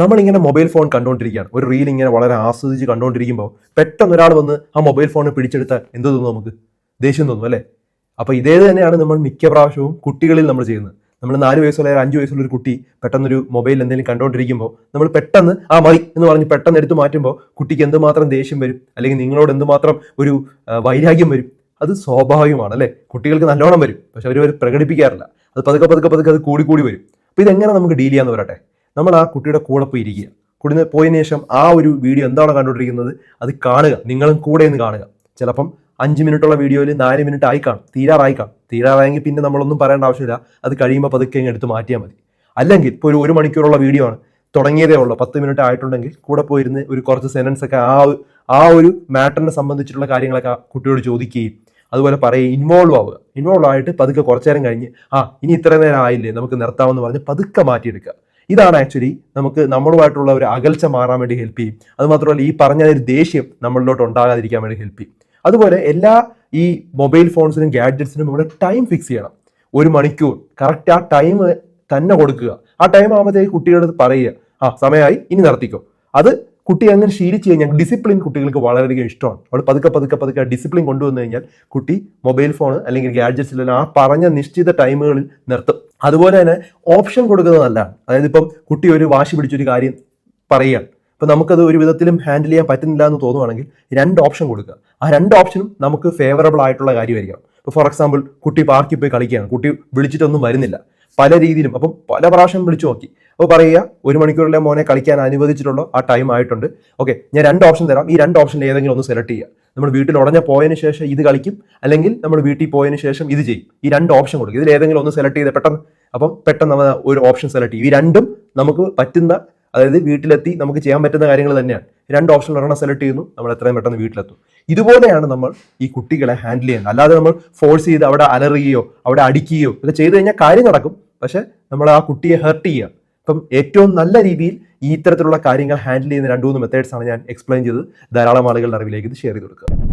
നമ്മളിങ്ങനെ mobile phone കണ്ടുകൊണ്ടിരിക്കുകയാണ് ഒരു റീൽ ഇങ്ങനെ വളരെ ആസ്വദിച്ച് കണ്ടുകൊണ്ടിരിക്കുമ്പോൾ പെട്ടെന്ന് ഒരാൾ വന്ന് ആ മൊബൈൽ ഫോൺ പിടിച്ചെടുത്താൽ എന്ത് തോന്നും നമുക്ക്? ദേഷ്യം തോന്നും അല്ലേ? അപ്പോൾ ഇതേ തന്നെയാണ് നമ്മൾ മിക്ക പ്രാവശ്യവും കുട്ടികളിൽ നമ്മൾ ചെയ്യുന്നത്. നമ്മൾ നാല് വയസ്സുള്ള അഞ്ച് വയസ്സുള്ള ഒരു കുട്ടി പെട്ടെന്നൊരു മൊബൈൽ എന്തെങ്കിലും കണ്ടുകൊണ്ടിരിക്കുമ്പോൾ നമ്മൾ പെട്ടെന്ന് ആ മതി എന്ന് പറഞ്ഞ് പെട്ടെന്ന് എടുത്ത് മാറ്റുമ്പോൾ കുട്ടിക്ക് എന്തുമാത്രം ദേഷ്യം വരും? അല്ലെങ്കിൽ നിങ്ങളോട് എന്തുമാത്രം ഒരു വൈരാഗ്യം വരും? അത് സ്വാഭാവികമാണ് അല്ലേ? കുട്ടികൾക്ക് നല്ലോണം വരും. പക്ഷെ അവർ പ്രകടിപ്പിക്കാറില്ല. അത് പതുക്കെ പതുക്കെ പതുക്കെ അത് കൂടി കൂടി വരും. അപ്പോൾ ഇതെങ്ങനെ നമുക്ക് ഡീൽ ചെയ്യാമെന്ന് പറയട്ടെ? നമ്മൾ ആ കുട്ടിയുടെ കൂടെ പോയി ഇരിക്കുക. കുടി പോയതിനു ശേഷം ആ ഒരു വീഡിയോ എന്താണോ കണ്ടുകൊണ്ടിരിക്കുന്നത്? അത് കാണുക. നിങ്ങളും കൂടെ നിന്ന് കാണുക. ചിലപ്പം അഞ്ച് മിനിറ്റുള്ള വീഡിയോയിൽ നാല് മിനിറ്റ് ആയി കാണും. തീരാറായി കാണും. തീരാറായെങ്കിൽ പിന്നെ നമ്മളൊന്നും പറയേണ്ട ആവശ്യമില്ല. അത് കഴിയുമ്പോൾ പതുക്കെ അങ്ങ് എടുത്ത് മാറ്റിയാൽ മതി. അല്ലെങ്കിൽ ഇപ്പോൾ ഒരു ഒരു മണിക്കൂറുള്ള വീഡിയോ ആണ്. തുടങ്ങിയതേ ഉള്ളൂ. പത്ത് മിനിറ്റ് ആയിട്ടുണ്ടെങ്കിൽ കൂടെ പോയിരുന്ന് ഒരു കുറച്ച് സെന്റൻസ് ഒക്കെ ആ ആ ഒരു മാറ്ററിനെ സംബന്ധിച്ചിട്ടുള്ള കാര്യങ്ങളൊക്കെ കുട്ടിയോട് ചോദിക്കുകയും അതുപോലെ പറയുക ഇൻവോൾവ് ആവുക. ഇൻവോൾവ് ആയിട്ട് പതുക്കെ കുറച്ചു നേരം കഴിഞ്ഞ് ആ ഇനി ഇത്ര നേരം ആയില്ലേ? നമുക്ക് നിർത്താമെന്ന് പറഞ്ഞ് പതുക്കെ മാറ്റിയെടുക്കുക. ഇതാണ് ആക്ച്വലി നമുക്ക് നമ്മളുമായിട്ടുള്ള ഒരു അകൽച്ച മാറാൻ വേണ്ടി ഹെൽപ്പ് ചെയ്യും. അതുമാത്രമല്ല ഈ പറഞ്ഞ ഒരു ദേഷ്യം നമ്മളിലോട്ട് ഉണ്ടാകാതിരിക്കാൻ വേണ്ടി ഹെൽപ്പ് ചെയ്യും. അതുപോലെ എല്ലാ ഈ മൊബൈൽ ഫോൺസിനും ഗാഡ്ജറ്റ്സിനും നമ്മൾ ടൈം ഫിക്സ് ചെയ്യണം. ഒരു മണിക്കൂർ കറക്റ്റ് ആ ടൈം തന്നെ കൊടുക്കുക. ആ ടൈം ആകുമ്പോഴത്തേക്ക് കുട്ടികളുടെ പറയുക ആ സമയമായി ഇനി നടത്തിക്കോ അത് കുട്ടി അങ്ങനെ ശീലിച്ച് കഴിഞ്ഞാൽ ഡിസിപ്ലിൻ കുട്ടികൾക്ക് വളരെയധികം ഇഷ്ടമാണ്. അവിടെ പതുക്കെ പതുക്കെ പതുക്കെ ഡിസിപ്ലിൻ കൊണ്ടുവന്നു കഴിഞ്ഞാൽ കുട്ടി മൊബൈൽ ഫോൺ അല്ലെങ്കിൽ ഗാഡ്ജറ്റ്സിലെല്ലാം ആ പറഞ്ഞ നിശ്ചിത ടൈമുകളിൽ നിർത്തും. അതുപോലെ തന്നെ ഓപ്ഷൻ കൊടുക്കുന്നത് നല്ലതാണ് അതായത് ഇപ്പം കുട്ടി ഒരു വാശി പിടിച്ചൊരു കാര്യം പറയുകയാണ്. അപ്പോൾ നമുക്കത് ഒരു വിധത്തിലും ഹാൻഡിൽ ചെയ്യാൻ പറ്റുന്നില്ല എന്ന് തോന്നുവാണെങ്കിൽ രണ്ട് ഓപ്ഷൻ കൊടുക്കുക. ആ രണ്ട് ഓപ്ഷനും നമുക്ക് ഫേവറബിൾ ആയിട്ടുള്ള കാര്യമായിരിക്കണം. ഇപ്പോൾ ഫോർ എക്സാമ്പിൾ കുട്ടി പാർക്കിൽ പോയി കളിക്കുകയാണ്. കുട്ടി വിളിച്ചിട്ടൊന്നും വരുന്നില്ല. പല രീതിയിലും. അപ്പം പല പ്രാവശ്യം വിളിച്ചു നോക്കി. അപ്പോൾ പറയുക ഒരു മണിക്കൂറിലെ മോനെ കളിക്കാൻ അനുവദിച്ചിട്ടുള്ള ആ ടൈം ആയിട്ടുണ്ട്. ഓക്കെ ഞാൻ രണ്ട് ഓപ്ഷൻ തരാം. ഈ രണ്ട് ഓപ്ഷനിൽ ഏതെങ്കിലും ഒന്ന് സെലക്ട് ചെയ്യുക. നമ്മൾ വീട്ടിൽ ഉടനെ പോയതിനു ശേഷം ഇത് കളിക്കും അല്ലെങ്കിൽ നമ്മൾ വീട്ടിൽ പോയതിനു ശേഷം ഇത് ചെയ്യും. ഈ രണ്ട് ഓപ്ഷൻ കൊടുക്കും ഇതിൽ ഏതെങ്കിലും ഒന്ന് സെലക്ട് ചെയ്ത് പെട്ടെന്ന്. അപ്പം പെട്ടെന്ന് നമ്മൾ ഒരു ഓപ്ഷൻ സെലക്ട് ചെയ്യും. ഈ രണ്ടും നമുക്ക് പറ്റുന്ന അതായത് വീട്ടിലെത്തി നമുക്ക് ചെയ്യാൻ പറ്റുന്ന കാര്യങ്ങൾ തന്നെയാണ്. രണ്ട് ഓപ്ഷൻ ഒരെണ്ണം സെലക്ട് ചെയ്യുന്നു നമ്മൾ എത്രയും പെട്ടെന്ന് വീട്ടിലെത്തും. ഇതുപോലെയാണ് നമ്മൾ ഈ കുട്ടികളെ ഹാൻഡിൽ ചെയ്യുന്നത്. അല്ലാതെ നമ്മൾ ഫോഴ്സ് ചെയ്ത് അവിടെ അലറുകയോ അവിടെ അടിക്കുകയോ ഒക്കെ ചെയ്തു കഴിഞ്ഞാൽ കാര്യം നടക്കും. പക്ഷെ നമ്മൾ ആ കുട്ടിയെ ഹെർട്ട് ചെയ്യുക. അപ്പം ഏറ്റവും നല്ല രീതിയിൽ ഈ ഇത്തരത്തിലുള്ള കാര്യങ്ങൾ ഹാൻഡിൽ ചെയ്യുന്ന രണ്ട് മൂന്ന് മെത്തേഡ്സ് ആണ് ഞാൻ എക്സ്പ്ലെയിൻ ചെയ്ത് ധാരാളം ആളുകളുടെ അറിവിലേക്ക് ഇത് ഷെയർ ചെയ്ത് കൊടുക്കുക.